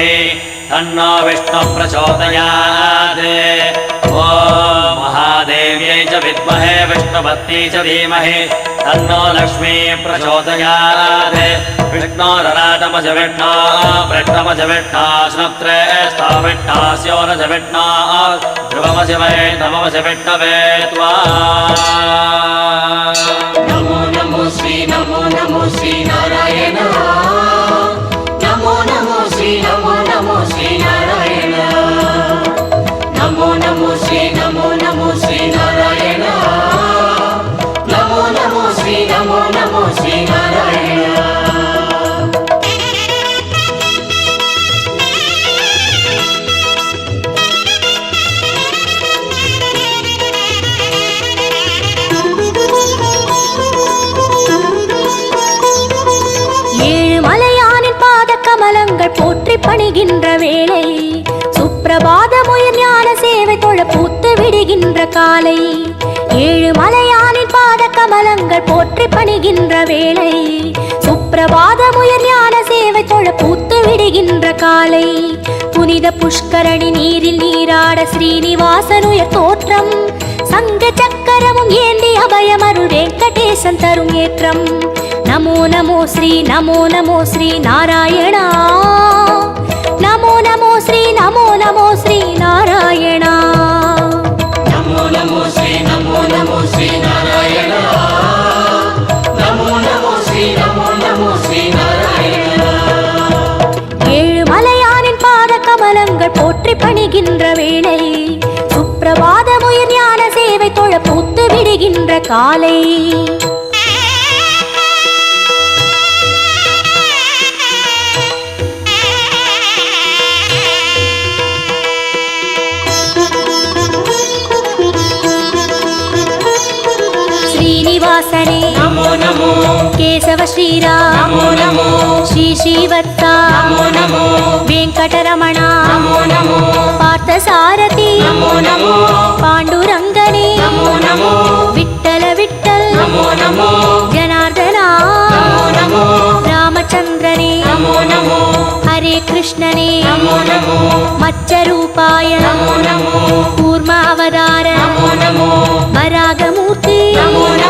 वासुदेवाय धीमहि तन्नो विष्णुः प्रचोदयात् ॐ महादेव्यै च विद्महे विष्णुभक्त्यै च धीमहि तन्नो लक्ष्मी प्रचोदयात् विष्णोरराटमज विष्णो वृष्णमज विष्णो स्नुत्रे स्था विष्णास्योरज विष्णो ध्रुवमज वै नममज विष्णवे त्वा பூத்து காலை ஏழு மலையானின் பாத கமலங்கள் போற்றி பணிகின்ற வேளை சுப்பிரபாத முயல் ஞான சேவை தொழ பூத்து விடுகின்ற காலை. புனித புஷ்கரணி நீரில் நீராட ஸ்ரீனிவாசன் தோற்றம் சங்க சக்கரமும் ஏந்தி அபயமருள் வெங்கடேசன் தரும் ஏற்றம். நமோ நமோ ஸ்ரீ நமோ நமோ ஸ்ரீ நாராயணா. நமோ நமோ ஸ்ரீ நமோ நமோ ஸ்ரீ நாராயணா. నమో శ్రీ నమో ஏழு மலையானின் பாத கமலங்கள் போற்றி பணிகின்ற வேளை சுப்பிரபாத முயர் ஞான சேவை தொழ பூத்து விடுகின்ற காலை. శ్రీనివాసనే నమో నమో కేశవ శ్రీరా నమో నమో శ్రీ శ్రీవత్స నమో నమో వెంకటరమణ నమో నమో పార్థసారథి నమో నమో పాండురంగనే నమో నమో విట్టల విట్టల్ నమో నమో జనార్దన నమో నమో రామచంద్రనే నమో నమో హరే కృష్ణనే నమో నమో మత్స్యరూపాయ నమో నమో కూర్మ అవతార నమో నమో వరాగమూర్తి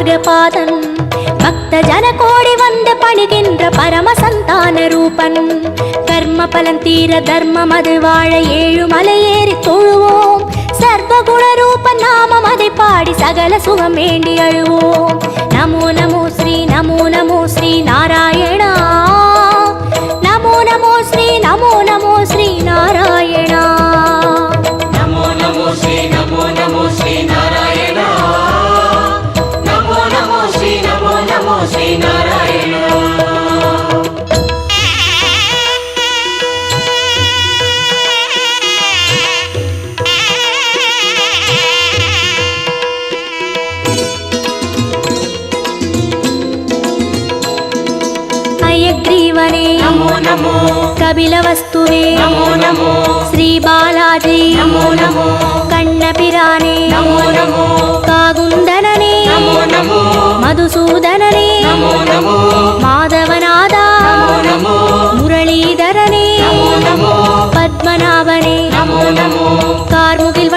மார்கபாதன் பக்த ஜன கோடி வந்து பணிகின்ற பரம சந்தான ரூபன். கர்ம பலன் தீர தர்மம் அது வாழ ஏழு மலையேறி தொழுவோம். சர்வகுண ரூப நாமம் அதை பாடி சகல சுகம் வேண்டி அழுவோம். நமோ நமோ ஸ்ரீ நமோ நமோ ஸ்ரீ நாராயணா. நமோ நமோ ஸ்ரீ நமோ நமோ ஸ்ரீ நாராயணா. நமோ நமோ ஸ்ரீ நமோ நமோ ஸ்ரீ నమో కపిల వస్తువే నమో నమో శ్రీ బాలాజీ నమో నమో కన్నపిరానే నమో నమో కాగుందననే నమో నమో మధుసూదననే నమో నమో మాధవనాథ నమో నమో మురళీధరనే నమో నమో పద్మనాభనే నమో నమో కార్ముగిల్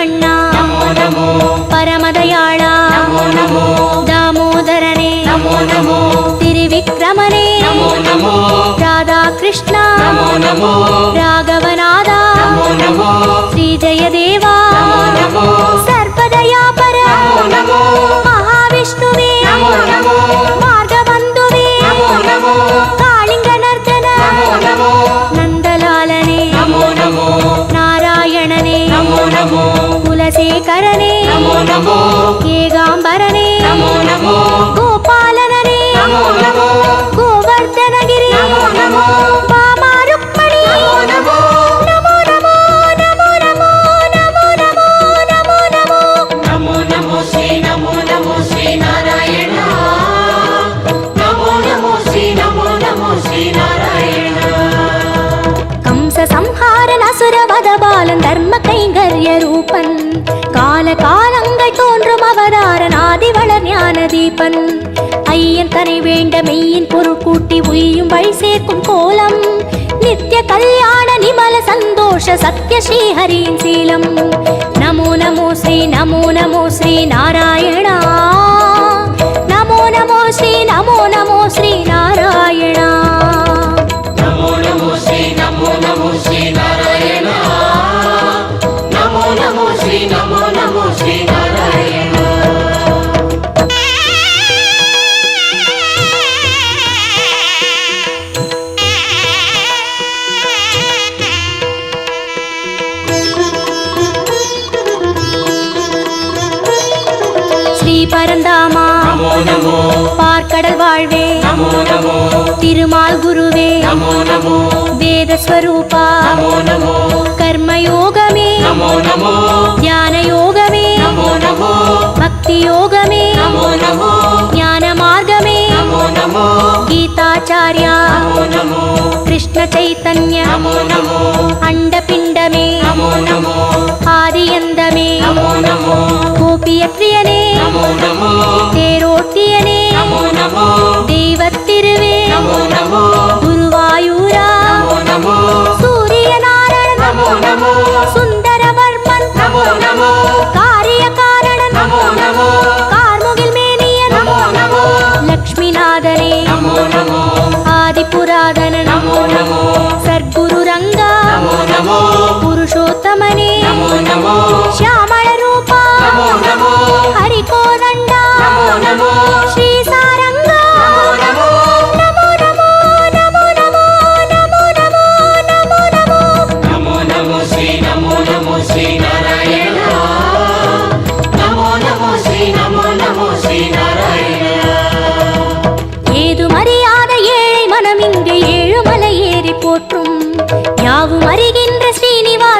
నమో నమో పరమదయాళ నమో నమో దామోదరనే నమో నమో తిరివిక్రమనే కృష్ణ. నమో నమో. రాఘవనాథ. నమో నమో. శ్రీ జయదేవా నమో నమో. సర్వదయాపర నమో నమో. మహావిష్ణువే. నమో నమో. மகதீபன் ஐயன் தனி வேண்ட மெய்யின் பொருட்கூட்டி உய்யும் வழி சேர்க்கும் கோலம் நித்திய கல்யாண நிமல சந்தோஷ சத்ய ஸ்ரீஹரியின் சீலம் நமோ நமோ ஸ்ரீ நமோ நமோ ஸ்ரீ நாராயணா நமோ நமோ ஸ்ரீ நமோ நமோ ஸ்ரீ பரந்தாமா பார்க்கடல் வாழ்வே திருமால் குருவே வேதஸ்வரூபா கர்மயோகமே ஞான யோகமே பக்தி யோகமே ஞான மார்கமே கீதாச்சாரியா கிருஷ்ண சைத்தன்ய அண்ட பிண்டமே ஆதியந்தமே பியப்ரியனே தேரோட்டியனே. தெய்வத்திருவே. குருவாயூரா. சூரியநாராயண சுந்த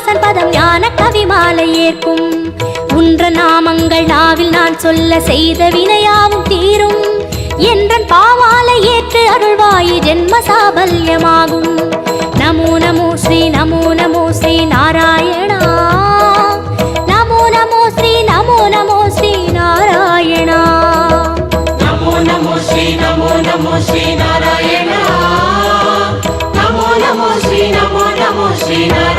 வாசன் பதம் ஞான கவி மாலை ஏற்கும். உன்ற நாமங்கள் நாவில் நான் சொல்ல செய்த வினையாவும் தீரும். என்றன் பாவாலை ஏற்று அருள்வாயி ஜென்ம சாபல்யமாகும். நமோ நமோ ஸ்ரீ நமோ நமோ ஸ்ரீ நாராயணா. நமோ நமோ ஸ்ரீ நமோ நமோ ஸ்ரீ நாராயணா. நமோ நமோ ஸ்ரீ நமோ நமோ ஸ்ரீ நாராயணா. நமோ நமோ ஸ்ரீ நமோ நமோ ஸ்ரீ நாராயணா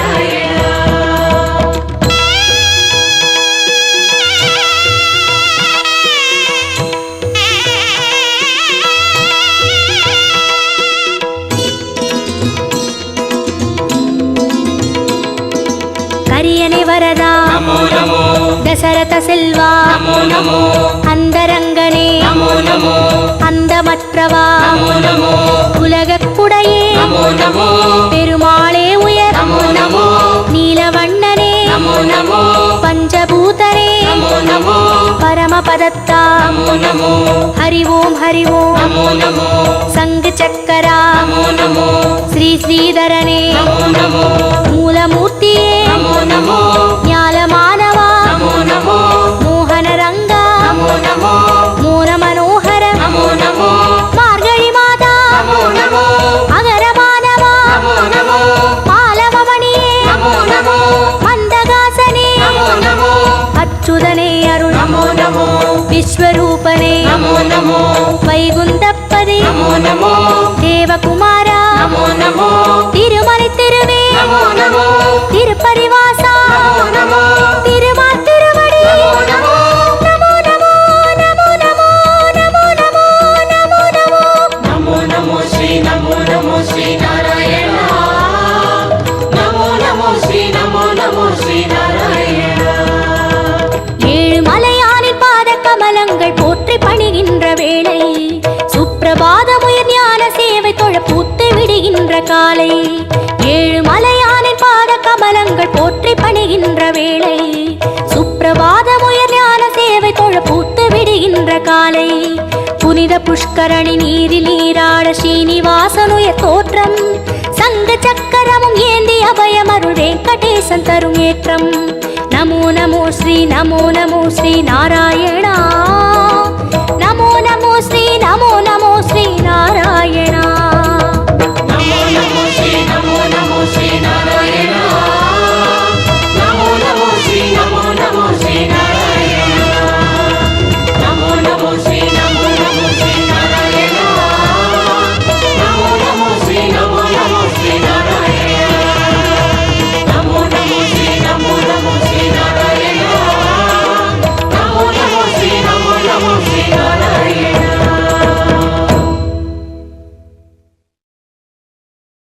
వరదా దశరథ సెల్వా అందరంగనే అందమற்றவா உலகக்குடையே பெருமாளே உயர் நீலவண்ணனே பஞ்சபூதரே பரமபதத்தா ஹரி ஓம் ஹரி ஓம் சங்கு சக்கரா ஸ்ரீ ஸ்ரீதரனே மூலமூர்த்தியே కుమారా నమో నమో. புனித புஷ்கரணி நீரில் நீராட ஸ்ரீனிவாசனுய தோற்றம். சங்க சக்கரமும் ஏந்தி அபயமருள் வெங்கடேசன் தரும் ஏற்றம் நமோ நமோ ஸ்ரீ நமோ நமோ ஸ்ரீ நாராயணா.